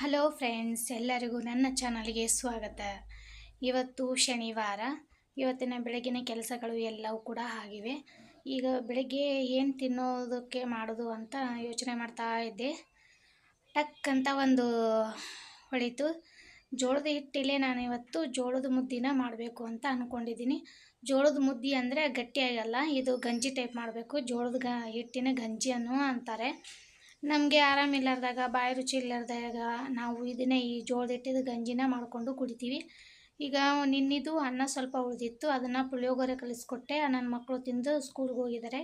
Hello friends ಎಲ್ಲರಿಗೂ ನನ್ನ ಚಾನಲ್ಗೆ ಸ್ವಾಗತ. ಇವತ್ತು ಶನಿವಾರ. ಇವತ್ತಿನ ಬೆಳಗಿನ ಕೆಲಸಗಳು ಎಲ್ಲವೂ ಕೂಡ ಆಗಿವೆ. ಈಗ ಬೆಳಗ್ಗೆ ಏನು ತಿನ್ನೋದಕ್ಕೆ ಮಾಡೋದು ಅಂತ ಯೋಚನೆ ಮಾಡ್ತಾ ಇದ್ದೆ. ಟಕ್ ಅಂತ ಒಂದು ಹೊಳಿತು. ಜೋಳದ ಹಿಟ್ಟಿಲೆ ನಾನು ಇವತ್ತು ಜೋಳದ ಮುದ್ದಿನ ಮಾಡಬೇಕು ಅಂತ ಅಂದ್ಕೊಂಡಿದ್ದೀನಿ ಜೋಳದ ಮುದ್ದಿ ಅಂದರೆ ಗಟ್ಟಿಯಾಗಲ್ಲ, ಇದು ಗಂಜಿ ಟೈಪ್ ಮಾಡಬೇಕು. ಜೋಳದ ಗ ಹಿಟ್ಟಿನ ಗಂಜಿಯನ್ನು ಅಂತಾರೆ. ನಮಗೆ ಆರಾಮಿಲ್ಲಾರ್ದಾಗ ಬಾಯಿ ರುಚಿ ಇಲ್ಲಾರ್ದಾಗ ನಾವು ಇದನ್ನೇ ಈ ಜೋಳದಿಟ್ಟಿದ್ದು ಗಂಜಿನ ಮಾಡಿಕೊಂಡು ಕುಡಿತೀವಿ. ಈಗ ನಿನ್ನಿದು ಅನ್ನ ಸ್ವಲ್ಪ ಉಳಿದಿತ್ತು, ಅದನ್ನು ಪುಳಿಯೋಗರೆ ಕಲಿಸ್ಕೊಟ್ಟೆ ನನ್ನ ಮಕ್ಕಳು ತಿಂದು ಸ್ಕೂಲ್ಗೆ ಹೋಗಿದ್ದಾರೆ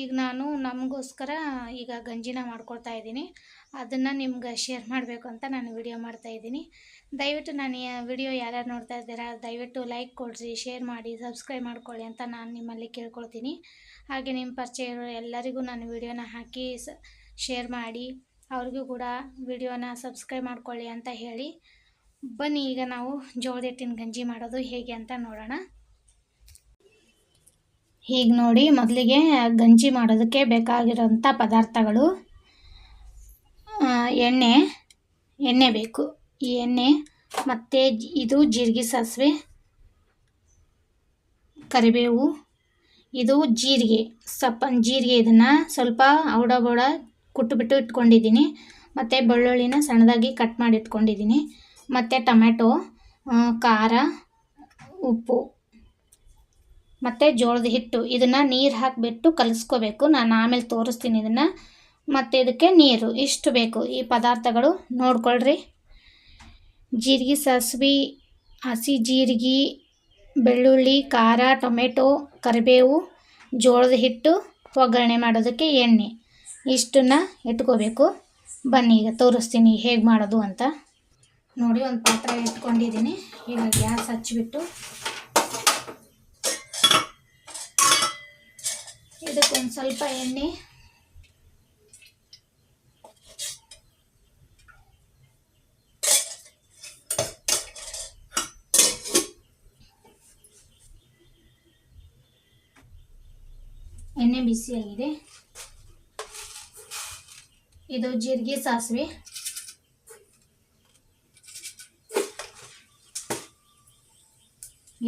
ಈಗ ನಾನು ನಮಗೋಸ್ಕರ ಈಗ ಗಂಜಿನ ಮಾಡ್ಕೊಳ್ತಾ ಇದ್ದೀನಿ. ಅದನ್ನು ನಿಮ್ಗೆ ಶೇರ್ ಮಾಡಬೇಕು ಅಂತ ನಾನು ವಿಡಿಯೋ ಮಾಡ್ತಾ ಇದ್ದೀನಿ. ದಯವಿಟ್ಟು ನಾನು ವಿಡಿಯೋ ಯಾರ್ಯಾರು ನೋಡ್ತಾ ಇದ್ದೀರಾ, ದಯವಿಟ್ಟು ಲೈಕ್ ಕೊಡಿರಿ, ಶೇರ್ ಮಾಡಿ, ಸಬ್ಸ್ಕ್ರೈಬ್ ಮಾಡ್ಕೊಳ್ಳಿ ಅಂತ ನಾನು ನಿಮ್ಮಲ್ಲಿ ಕೇಳ್ಕೊಳ್ತೀನಿ. ಹಾಗೆ ನಿಮ್ಮ ಪರಿಚಯ ಇರೋ ಎಲ್ಲರಿಗೂ ನಾನು ವಿಡಿಯೋನ ಹಾಕಿ ಶೇರ್ ಮಾಡಿ, ಅವ್ರಿಗೂ ಕೂಡ ವಿಡಿಯೋನ ಸಬ್ಸ್ಕ್ರೈಬ್ ಮಾಡ್ಕೊಳ್ಳಿ ಅಂತ ಹೇಳಿ. ಬನ್ನಿ, ಈಗ ನಾವು ಜೋಳದ ಹಿಟ್ಟಿನ ಗಂಜಿ ಮಾಡೋದು ಹೇಗೆ ಅಂತ ನೋಡೋಣ. ಹೀಗೆ ನೋಡಿ, ಮೊದಲಿಗೆ ಗಂಜಿ ಮಾಡೋದಕ್ಕೆ ಬೇಕಾಗಿರೋಂಥ ಪದಾರ್ಥಗಳು ಎಣ್ಣೆ ಎಣ್ಣೆ ಬೇಕು. ಈ ಎಣ್ಣೆ, ಮತ್ತು ಇದು ಜೀರಿಗೆ ಸಾಸಿವೆ, ಕರಿಬೇವು, ಇದು ಜೀರಿಗೆ. ಸಪ್ಪ ಜೀರಿಗೆ ಇದನ್ನು ಸ್ವಲ್ಪ ಔಡ ಬೌಡ ಕುಟ್ಟುಬಿಟ್ಟು ಇಟ್ಕೊಂಡಿದ್ದೀನಿ. ಮತ್ತು ಬೆಳ್ಳುಳ್ಳಿನ ಸಣ್ಣದಾಗಿ ಕಟ್ ಮಾಡಿ ಇಟ್ಕೊಂಡಿದ್ದೀನಿ. ಮತ್ತು ಟೊಮೆಟೊ ಖಾರ, ಉಪ್ಪು. ಮತ್ತು ಜೋಳದ ಹಿಟ್ಟು. ಇದನ್ನು ನೀರು ಹಾಕಿಬಿಟ್ಟು ಕಲಿಸ್ಕೋಬೇಕು. ನಾನು ಆಮೇಲೆ ತೋರಿಸ್ತೀನಿ ಇದನ್ನು. ಮತ್ತು ಇದಕ್ಕೆ ನೀರು. ಇಷ್ಟು ಬೇಕು. ಈ ಪದಾರ್ಥಗಳು ನೋಡ್ಕೊಳ್ರಿ. ಜೀರಿಗೆ, ಸಾಸಿವೆ, ಹಸಿ ಜೀರಿಗೆ, ಬೆಳ್ಳುಳ್ಳಿ, ಖಾರ ಟೊಮೆಟೊ ಕರಿಬೇವು, ಜೋಳದ ಹಿಟ್ಟು ಒಗ್ಗರಣೆ ಮಾಡೋದಕ್ಕೆ ಎಣ್ಣೆ. ಇಷ್ಟನ್ನು ಇಟ್ಕೋಬೇಕು. ಬನ್ನಿ, ಈಗ ತೋರಿಸ್ತೀನಿ ಹೇಗೆ ಮಾಡೋದು ಅಂತ. ನೋಡಿ, ಒಂದು ಪಾತ್ರೆ ಇಟ್ಕೊಂಡಿದ್ದೀನಿ. ಈಗ ಗ್ಯಾಸ್ ಹಚ್ಚಿಬಿಟ್ಟು ಇದಕ್ಕೊಂದು ಸ್ವಲ್ಪ ಎಣ್ಣೆ. ಎಣ್ಣೆ ಬಿಸಿಯಾಗಿದೆ. ಇದು ಜೀರಿಗೆ ಸಾಸಿವೆ.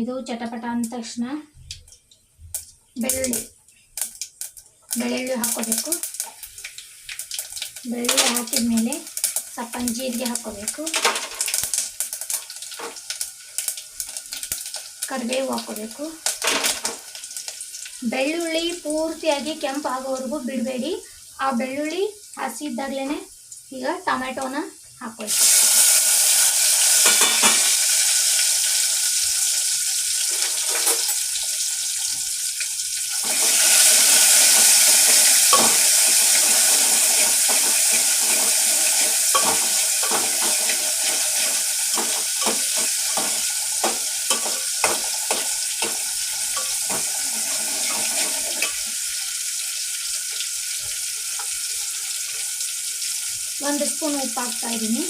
ಇದು ಚಟಪಟ ಅಂದ ತಕ್ಷಣ ಬೆಳ್ಳುಳ್ಳಿ. ಬೆಳ್ಳುಳ್ಳಿ ಹಾಕೋಬೇಕು ಬೆಳ್ಳುಳ್ಳಿ ಹಾಕಿದ ಮೇಲೆ ಸ್ವಲ್ಪ ಜೀರಿಗೆ ಹಾಕೋಬೇಕು ಕರಿಬೇವು ಹಾಕೋಬೇಕು ಬೆಳ್ಳುಳ್ಳಿ ಪೂರ್ತಿಯಾಗಿ ಕೆಂಪು ಆಗೋವರೆಗೂ ಬಿಡಬೇಡಿ. ಆ ಬೆಳ್ಳುಳ್ಳಿ ಹಸಿ ಇದ್ದಾಗಲೇ ಈಗ ಟೊಮೆಟೊನ ಹಾಕ್ಕೊಳ್ಳಿ ಒಂದು ಸ್ಪೂನ್ ಉಪ್ಪು ಹಾಕ್ತಾ ಇದ್ದೀನಿ.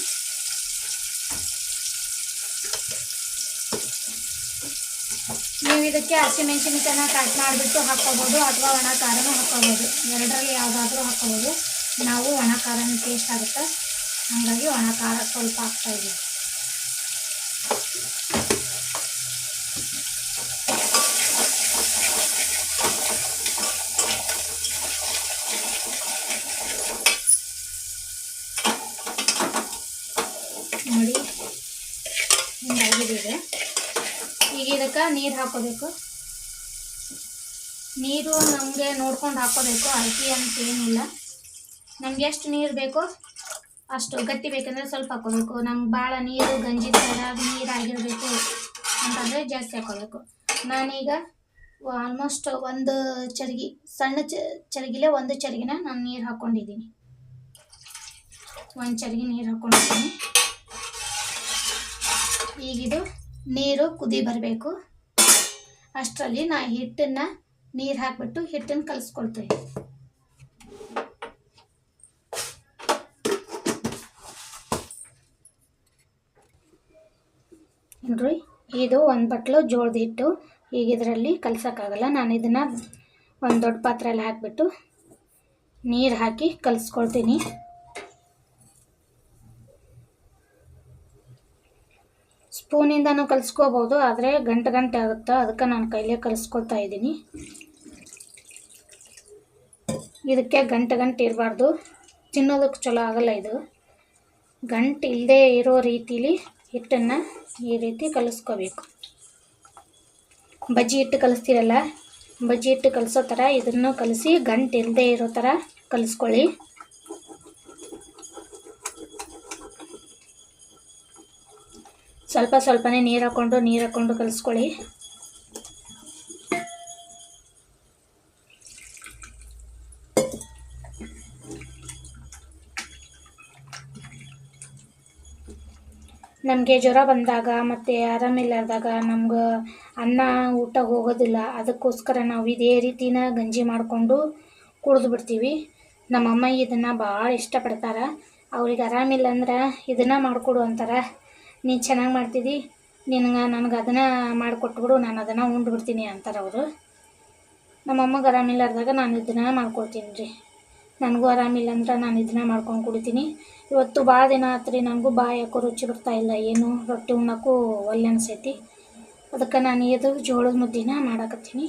ನೀವು ಇದಕ್ಕೆ ಹಸಿಮೆಣಸಿನಕಾಯಿನ ಕಟ್ ಮಾಡಿಬಿಟ್ಟು ಹಾಕ್ಕೋಬೋದು ಅಥವಾ ಒಣ ಖಾರನೂ ಹಾಕ್ಕೋಬೋದು. ಎರಡರಲ್ಲಿ ಯಾವುದಾದ್ರೂ ಹಾಕ್ಕೋಬೋದು. ನಾವು ಒಣ ಖಾರನ ಟೇಸ್ಟ್ ಆಗುತ್ತೆ. ಹಾಗಾಗಿ ಒಣ ಖಾರ ಸ್ವಲ್ಪ ಹಾಕ್ತಾ ಇದ್ದೀವಿ ನೋಡಿ ಹಿಂಗಾಗಿದೆ ಈಗ ಇದಕ್ಕೆ ನೀರು ಹಾಕೋಬೇಕು. ನೀರು ನಮಗೆ ನೋಡ್ಕೊಂಡು ಹಾಕೋಬೇಕು ಅಳತಿ ಅಂತ ಏನಿಲ್ಲ. ನಮ್ಗೆ ಎಷ್ಟು ನೀರು ಬೇಕೋ ಅಷ್ಟು ಗಟ್ಟಿ ಬೇಕಂದರೆ ಸ್ವಲ್ಪ ಹಾಕೋಬೇಕು. ನಮ್ಗೆ ಭಾಳ ನೀರು, ಗಂಜಿ ಥರ ನೀರು ಆಗಿರಬೇಕು ಅಂತಂದರೆ ಜಾಸ್ತಿ ಹಾಕೋಬೇಕು. ನಾನೀಗ ಆಲ್ಮೋಸ್ಟ್ ಒಂದು ಚರಗಿ, ಸಣ್ಣ ಚರ್ಗಿಲೆ ಒಂದು ಚರ್ಗಿನ ನಾನು ನೀರು ಹಾಕ್ಕೊಂಡಿದ್ದೀನಿ ಒಂದು ಚರ್ಗಿ ನೀರು ಹಾಕ್ಕೊಂಡಿದ್ದೀನಿ ಈಗಿದು ನೀರು ಕುದಿ ಬರಬೇಕು. ಅಷ್ಟರಲ್ಲಿ ನಾ ಹಿಟ್ಟನ್ನ ನೀರು ಹಾಕಿಬಿಟ್ಟು ಹಿಟ್ಟನ್ನ ಕಲಿಸ್ಕೊಳ್ತೀವಿ ನೋಡ್ರಿ, ಇದು ಒಂದು ಬಟ್ಲು ಜೋಳದ ಹಿಟ್ಟು. ಈಗ ಇದರಲ್ಲಿ ಕಲ್ಸೋಕ್ಕಾಗಲ್ಲ. ನಾನು ಇದನ್ನು ಒಂದು ದೊಡ್ಡ ಪಾತ್ರೆಯಲ್ಲಿ ಹಾಕಿಬಿಟ್ಟು ನೀರು ಹಾಕಿ ಕಲಿಸ್ಕೊಳ್ತೀನಿ. ಸ್ಪೂನಿಂದನೂ ಕಲಿಸ್ಕೋಬೋದು, ಆದರೆ ಗಂಟೆ ಗಂಟೆ ಆಗುತ್ತೆ? ಅದಕ್ಕೆ ನಾನು ಕೈಲೇ ಕಲಿಸ್ಕೊಳ್ತಾ ಇದ್ದೀನಿ. ಇದಕ್ಕೆ ಗಂಟೆ ಗಂಟೆ ಇರಬಾರ್ದು. ತಿನ್ನೋದಕ್ಕೆ ಚಲೋ ಆಗಲ್ಲ ಇದು. ಗಂಟು ಇಲ್ಲದೆ ಇರೋ ರೀತಿಲಿ ಹಿಟ್ಟನ್ನು ಈ ರೀತಿ ಕಲಿಸ್ಕೋಬೇಕು. ಬಜ್ಜಿ ಹಿಟ್ಟು ಕಲಿಸ್ತೀರಲ್ಲ? ಬಜ್ಜಿ ಹಿಟ್ಟು ಕಲಿಸೋ ಥರ ಇದನ್ನು ಕಲಿಸಿ ಗಂಟು ಇಲ್ಲದೆ ಇರೋ ಥರ ಕಲಿಸ್ಕೊಳ್ಳಿ. ಸ್ವಲ್ಪ ಸ್ವಲ್ಪನೇ ನೀರು ಹಾಕ್ಕೊಂಡು ನೀರು ಹಾಕ್ಕೊಂಡು ಕಲಿಸ್ಕೊಳ್ಳಿ. ನಮಗೆ ಜ್ವರ ಬಂದಾಗ ಮತ್ತು ಆರಾಮಿಲ್ಲದಾಗ ನಮ್ಗೆ ಅನ್ನ, ಊಟ ಹೋಗೋದಿಲ್ಲ. ಅದಕ್ಕೋಸ್ಕರ ನಾವು ಇದೇ ರೀತಿನ ಗಂಜಿ ಮಾಡಿಕೊಂಡು ಕುಡಿದು ಬಿಡ್ತೀವಿ. ನಮ್ಮಮ್ಮ ಇದನ್ನು ಭಾಳ ಇಷ್ಟಪಡ್ತಾರೆ. ಅವ್ರಿಗೆ ಆರಾಮಿಲ್ಲ ಅಂದ್ರೆ ಇದನ್ನು ಮಾಡಿಕೊಡು ಅಂತಾರೆ. ನೀನು ಚೆನ್ನಾಗಿ ಮಾಡ್ತಿದ್ದಿ ನಿನಗೆ ನನಗೆ ಅದನ್ನು ಮಾಡಿಕೊಟ್ಬಿಡು, ನಾನು ಅದನ್ನು ಉಂಡು ಬಿಡ್ತೀನಿ ಅಂತಾರೆ ಅವರು. ನಮ್ಮಮ್ಮಗೆ ಆರಾಮಿಲ್ಲಾರ್ದಾಗ ನಾನು ಇದನ್ನ ಮಾಡ್ಕೊಳ್ತೀನಿ ರೀ ನನಗೂ ಆರಾಮಿಲ್ಲ ಅಂದ್ರೆ ನಾನು ಇದನ್ನ ಮಾಡ್ಕೊಂಡು ಕುಡಿತೀನಿ. ಇವತ್ತು ಭಾಳ ದಿನ ಆತು ರೀ ನನಗೂ ಬಾಯಿ ಯಾಕೋ ರುಚಿ ಬರ್ತಾಯಿಲ್ಲ ಏನು ರೊಟ್ಟಿ ಉಣ್ಣಕ್ಕೂ ಒಲ್ಲೆ ಅನಿಸೈತಿ. ಅದಕ್ಕೆ ನಾನು ಇದು ಜೋಳದ ಮುದ್ದಿನ ಮಾಡಾಕತ್ತೀನಿ.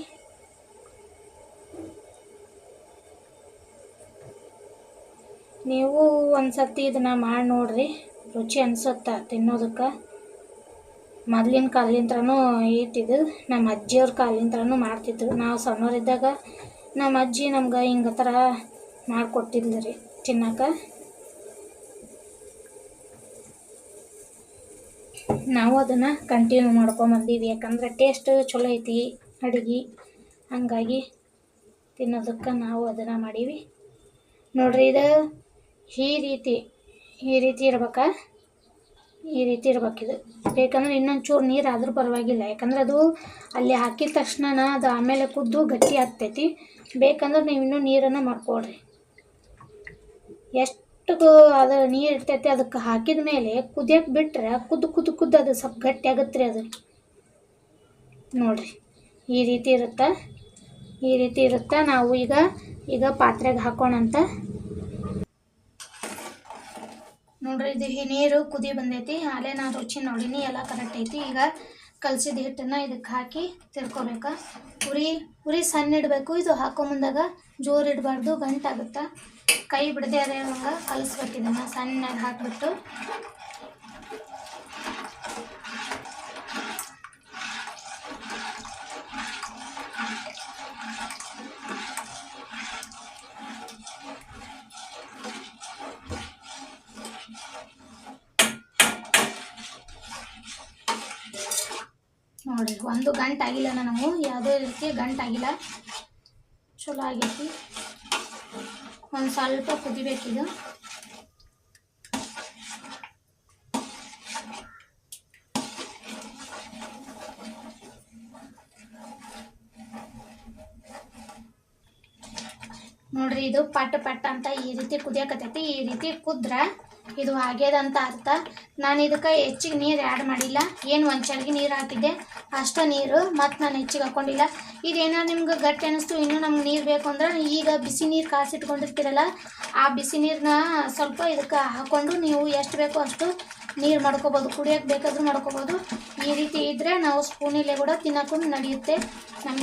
ನೀವು ಒಂದು ಸರ್ತಿ ಇದನ್ನು ಮಾಡಿ ನೋಡ್ರಿ. ರುಚಿ ಅನ್ಸತ್ತ ತಿನ್ನೋದಕ್ಕೆ. ಮೊದ್ಲಿನ ಕಾಲಿಂತ್ರನೂ ಇಟ್ಟಿದ್ದು ನಮ್ಮ ಅಜ್ಜಿಯವ್ರ ಕಾಲಿಂತ್ರನೂ ಮಾಡ್ತಿದ್ರು. ನಾವು ಸಣ್ಣವರಿದ್ದಾಗ ನಮ್ಮ ಅಜ್ಜಿ ನಮ್ಗೆ ಹಿಂಗೆ ಥರ ಮಾಡಿಕೊಟ್ಟಿದ್ಲು ರೀ ತಿನ್ನಕ್ಕೆ. ನಾವು ಅದನ್ನು ಕಂಟಿನ್ಯೂ ಮಾಡ್ಕೊಂಬಂದೀವಿ ಯಾಕಂದ್ರೆ ಟೇಸ್ಟ್ ಚಲೋ ಐತಿ ಅಡುಗೆ. ಹಂಗಾಗಿ ತಿನ್ನೋದಕ್ಕೆ ನಾವು ಅದನ್ನು ಮಾಡೀವಿ. ನೋಡ್ರಿ ಇದು ಈ ರೀತಿ ಈ ರೀತಿ ಇರ್ಬೇಕ. ಈ ರೀತಿ ಇರ್ಬೇಕಿದು ಬೇಕಂದ್ರೆ ಇನ್ನೊಂದು ಚೂರು ನೀರು ಆದರೂ ಪರವಾಗಿಲ್ಲ. ಯಾಕಂದ್ರೆ ಅದು ಅಲ್ಲಿ ಹಾಕಿದ ತಕ್ಷಣ ಅದು ಆಮೇಲೆ ಕುದ್ದು ಗಟ್ಟಿ ಆಗ್ತೈತಿ. ಬೇಕಂದ್ರೆ ನೀವು ಇನ್ನೂ ನೀರನ್ನು ಮಾಡ್ಕೊಳ್ರಿ. ಎಷ್ಟು ಅದು ನೀರು ಇರ್ತೈತಿ ಅದಕ್ಕೆ ಹಾಕಿದ ಮೇಲೆ ಕುದಿಯಕ್ಕೆ ಬಿಟ್ಟರೆ ಕುದ್ದು ಕುದ್ದು ಕುದ್ದು ಅದು ಸ್ವಲ್ಪ ಗಟ್ಟಿ ಆಗುತ್ತೆ ರೀ ಅದು. ನೋಡಿರಿ. ಈ ರೀತಿ ಇರುತ್ತೆ? ಈ ರೀತಿ ಇರುತ್ತೆ? ನಾವು ಈಗ ಈಗ ಪಾತ್ರೆಗೆ ಹಾಕೋಣಂತ ನೋಡ್ರಿ ಇದು ಈ ನೀರು ಕುದಿ ಬಂದೈತಿ ಅಲ್ಲೇ ನಾನು ರುಚಿ ನೋಡಿನಿ ಎಲ್ಲ ಕರೆಕ್ಟ್ ಐತಿ. ಈಗ ಕಲಸಿದ ಹಿಟ್ಟನ್ನು ಇದಕ್ಕೆ ಹಾಕಿ ತಿರ್ಕೋಬೇಕು. ಉರಿ ಉರಿ ಸಣ್ಣ ಇಡಬೇಕು ಇದು ಹಾಕೋ ಮುಂದಾಗ ಜೋರು ಇಡಬಾರ್ದು ಗಂಟಾಗುತ್ತೆ? ಕೈ ಬಿಡದೆ ಅದೇ ಹಂಗೆ ಕಲಿಸ್ಬೇಕು ಇದನ್ನು ಸಣ್ಣಗೆ ಹಾಕ್ಬಿಟ್ಟು. ನೋಡಿರಿ ಒಂದು ಗಂಟು ಆಗಿಲ್ಲ ನನಗೂ, ಯಾವುದೇ ರೀತಿ ಗಂಟು ಆಗಿಲ್ಲ. ಚಲೋ ಆಗೈತಿ. ಒಂದು ಸ್ವಲ್ಪ ಕುದಿಬೇಕಿದು. ನೋಡ್ರಿ, ಇದು ಪಟ್ ಪಟ್ ಅಂತ ಈ ರೀತಿ ಕುದಿಯಕತ್ತೈತಿ. ಈ ರೀತಿ ಕುದ್ರೆ ಇದು ಆಗ್ಯದಂತ ಅರ್ಥ. ನಾನು ಇದಕ್ಕೆ ಹೆಚ್ಚಿಗೆ ನೀರು ಆ್ಯಡ್ ಮಾಡಿಲ್ಲ. ಏನು ಒಂದು ಚಳಿಗೆ ನೀರು ಹಾಕಿದ್ದೆ? ಅಷ್ಟೇ ನೀರು, ಮತ್ತು ನಾನು ಹೆಚ್ಚಿಗೆ ಹಾಕ್ಕೊಂಡಿಲ್ಲ ಇದೇನಾದ್ರು ನಿಮ್ಗೆ ಗಟ್ಟಿ ಅನ್ನಿಸ್ತು ಇನ್ನೂ ನಮ್ಗೆ ನೀರು ಬೇಕು ಅಂದ್ರೆ ಈಗ ಬಿಸಿ ನೀರು ಕಾಸಿಟ್ಕೊಂಡಿರ್ತೀರಲ್ಲ ಆ ಬಿಸಿ ನೀರನ್ನ ಸ್ವಲ್ಪ ಇದಕ್ಕೆ ಹಾಕ್ಕೊಂಡು ನೀವು ಎಷ್ಟು ಬೇಕೋ ಅಷ್ಟು ನೀರು ಮಾಡ್ಕೋಬೋದು. ಕುಡಿಯೋಕ್ಕೆ ಬೇಕಾದರೂ ಮಾಡ್ಕೋಬೋದು. ಈ ರೀತಿ ಇದ್ದರೆ ನಾವು ಸ್ಪೂನಿಲ್ಲೇ ಕೂಡ ತಿನ್ನೋಕ್ಕೂ ನಡೆಯುತ್ತೆ. ನಮಗೆ